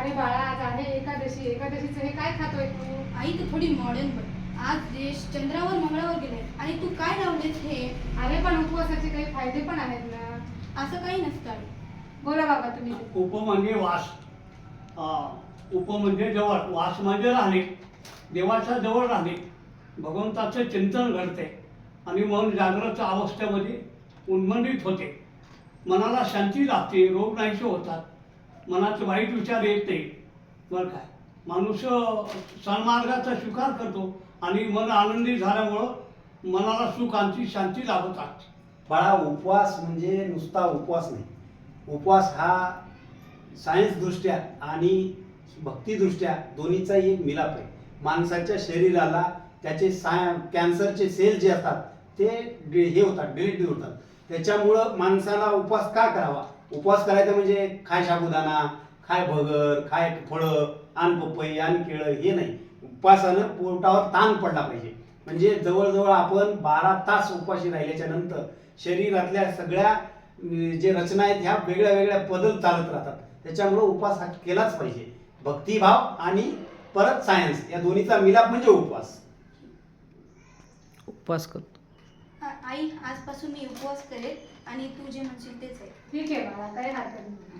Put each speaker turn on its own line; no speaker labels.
अरे बाळा आज आहे एकादशी. एकादशीचं हे काय खातोय तू?
आई तू थोडी मॉडर्न बन. आज देश चंद्रावर मंगळावर गेले आणि तू काय लावलेस हे?
अरे पण उपवासाचे काही फायदे पण आहेत ना.
असं काही नसतं आई.
बोला बाबा तुम्ही.
उप म्हणजे वास. आ, उप म्हणजे जवळ. वास म्हणजे राहणे. देवाच्या जवळ राहणे. भगवंताचं चिंतन घडते. आणि मन जागृत अवस्थेमध्ये उन्मंडित होते. मनाला शांती लाभते. रोग नाहीसे होतात. मनाचे वाईट विचार येत नाही. बरं काय माणूस सन्मार्गाचा स्वीकार करतो आणि मन आनंदी झाल्यामुळं मनाला सुख आणि शांती लाभत असते
बाळा उपवास म्हणजे नुसता उपवास नाही. उपवास हा सायन्सदृष्ट्या आणि भक्तिदृष्ट्या दोन्हीचा एक मिलाप आहे. माणसाच्या शरीराला त्याचे साय कॅन्सरचे सेल जे असतात ते डि- हे होतात डिलीट होतात. त्याच्यामुळं माणसाला उपवास का करावा? उपवास करायचा म्हणजे खाय साबुदाणा खाय भगर खाय फळं आण पपई आण केळं हे नाही. उपवासानं पोटावर ताण पडला पाहिजे. म्हणजे जवळजवळ आपण बारा तास उपाशी राहिल्याच्या नंतर शरीरातल्या सगळ्या जे रचना आहेत ह्या वेगळ्या वेगळ्या बदल चालत राहतात. त्याच्यामुळं उपवास हा केलाच पाहिजे. भक्तिभाव आणि परत सायन्स या दोन्हीचा मिलाप म्हणजे उपवास.
उपवास करतो.
आई आजपासून मी उपवास करेल आणि तू जे म्हणशील तेच आहे.
ठीक आहे बाळा काही हरकत नाही.